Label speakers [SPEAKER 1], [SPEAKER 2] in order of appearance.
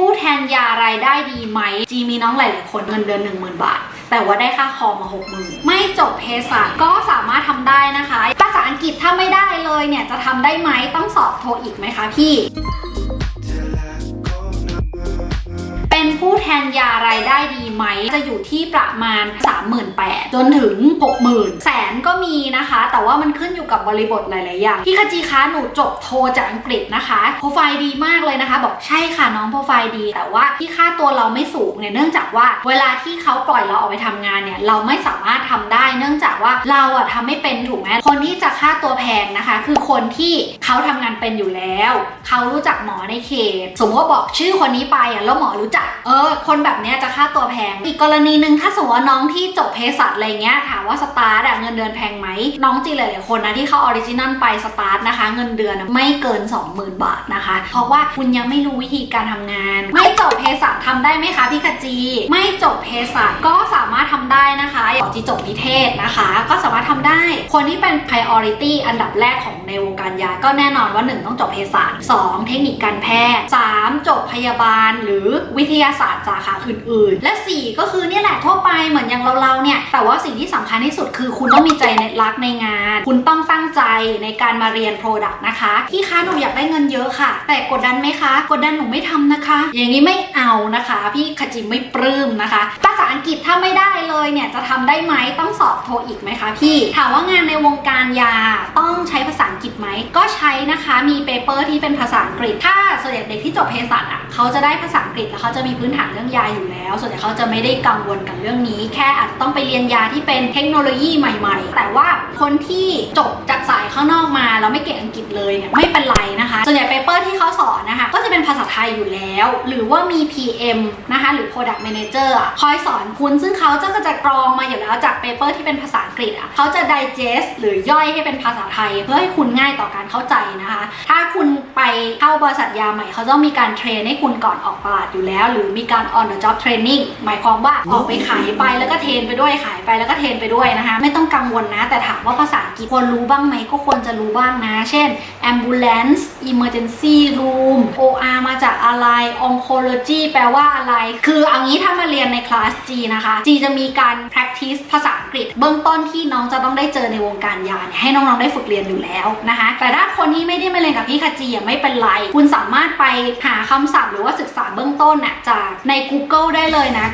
[SPEAKER 1] ผู้แทนยารายได้ดีไหม จีมีน้องหลายๆคนเงินเดือน10,000 บาท แต่ว่าได้ค่าคอมมา60,000 ไม่จบเภสัชก็สามารถทำได้นะคะ ภาษาอังกฤษถ้าไม่ได้เลยเนี่ยจะทำได้ไหมต้องสอบโทอีกไหมคะพี่ แทนยารายได้ดีไหม จะอยู่ที่ประมาณ 38,000จนถึง 60,000 แสนก็มีนะคะ แต่ว่ามันขึ้นอยู่กับบริบทหลาย ๆ อย่างพี่คจีคะหนูจบโทจากอังกฤษนะคะโปรไฟล์ดีมากเลยนะคะ บอกใช่ค่ะน้องโปรไฟล์ดี แต่ว่าที่ค่าตัวเราไม่สูงเนี่ยเนื่องจากว่า เวลาที่เขาปล่อยเราออกไปทำงานเนี่ยเราไม่สามารถทำได้ เนื่องจากว่าเราอะทำไม่เป็นถูกไหมคนที่จะค่าตัวแพงนะคะ คือคนที่เขาทำงานเป็นอยู่แล้ว เขารู้จักหมอในเขต สมมติว่าบอกชื่อคนนี้ไปอะแล้วหมอรู้จัก เออคนแบบเนี้ยจะค่าตัวแพง อีกกรณีหนึ่งถ้าสมมติว่าน้องที่จบเภสัชอะไรเงี้ยถามว่าสตาร์ทเงินเดือนแพงไหมน้องจีหลายๆคนนะที่เขาออริจินัลไปสตาร์ทนะคะ เงินเดือนไม่เกิน 20,000 บาทนะคะ เพราะว่าคุณยังไม่รู้วิธีการทำงาน ไม่จบเภสัชทำได้ไหมคะพี่ขจี ไม่จบเภสัชก็สาารถทำได้นะคะอย่างจีจบนิเทศนะคะ ก็สามารถทำได้ คนที่เป็น priority อันดับแรกของในวงการยา ก็แน่นอนว่า 1 ต้องจบเภสัช2เทคนิคการแพทย์ 3 จบพยาบาลหรือวิทยาศาสตร์สาขาอื่น ๆ และ 4 ก็คือเนี่ยแหละทั่วไปเหมือนอย่างเราๆเนี่ย แต่ว่าสิ่งที่สำคัญที่สุดคือคุณต้องมีใจในรักในงาน คุณต้องตั้งใจในการมาเรียน Product นะคะพี่คะหนูอยากได้เงินเยอะค่ะ แต่กดดันไหมคะ กดดันหนูไม่ทำนะคะ อย่างนี้ไม่เอานะคะ พี่ขจิมไม่ปลื้มนะคะ ภาษาอังกฤษถ้าไม่ได้ได้เลยเนี่ยจะทำได้ไหมต้องสอบโทอีกไหมคะพี่ ถามว่างานในวงการยาต้องใช้ภาษาอังกฤษไหม ก็ใช้นะคะมีเปเปอร์ที่เป็นภาษาอังกฤษ ถ้าส่วนใหญ่เด็กที่จบเภสัชอะเขาจะได้ภาษาอังกฤษแล้วเขาจะมีพื้นฐานเรื่องยาอยู่แล้ว ส่วนใหญ่เขาจะไม่ได้กังวลกับเรื่องนี้ แค่อาจจะต้องไปเรียนยาที่เป็นเทคโนโลยีใหม่ ๆ แต่ว่าคนที่จบจากสายข้างนอกมาแล้วไม่เก่งอังกฤษเลยเนี่ยไม่เป็นไรนะคะ ส่วนใหญ่เปเปอร์ที่เขาสอน นะคะ ก็จะเป็นภาษาไทยอยู่แล้ว หรือว่ามี PM นะคะ หรือ Product Manager อะคอยสอนคุณซึ่งเขาจะก็จะกรองมาอยู่แล้วจากเปเปอร์ที่เป็นภาษาอังกฤษอะเขาจะ digest หรือย่อยให้เป็นภาษาไทย เพื่อให้คุณง่ายต่อการเข้าใจนะคะ ถ้าคุณไปเข้าบริษัทยาใหม่เขาจะมีการเทรนให้คุณก่อนออกตลาดอยู่แล้ว หรือมีการ on the job training หมายความว่าออกไปขายไปแล้วก็เทรนไปด้วยขายไปแล้วก็เทรนไปด้วยนะคะ ไม่ต้องกังวลนะ แต่ถามว่าภาษาอังกฤษควรรู้บ้างไหมก็ควรจะรู้บ้างนะ เช่น ambulance emergency room OR มาจากอะไร oncology แปลว่าอะไร คือเอางี้ถ้ามาเรียนในคลาส G นะคะ G จะมีการ practice ภาษาอังกฤษ เบื้องต้นที่น้องจะต้องได้เจอในวงการยาน ให้น้องๆได้ฝึกเรียนอยู่แล้วนะคะ แต่ถ้าคนที่ไม่ได้มาเรียนกับพี่คาจีอะไม่เป็นไร คุณสามารถไปหาคำศัพท์หรือว่าศึกษาเบื้องต้นน่ะจากใน Google ได้เลยนะ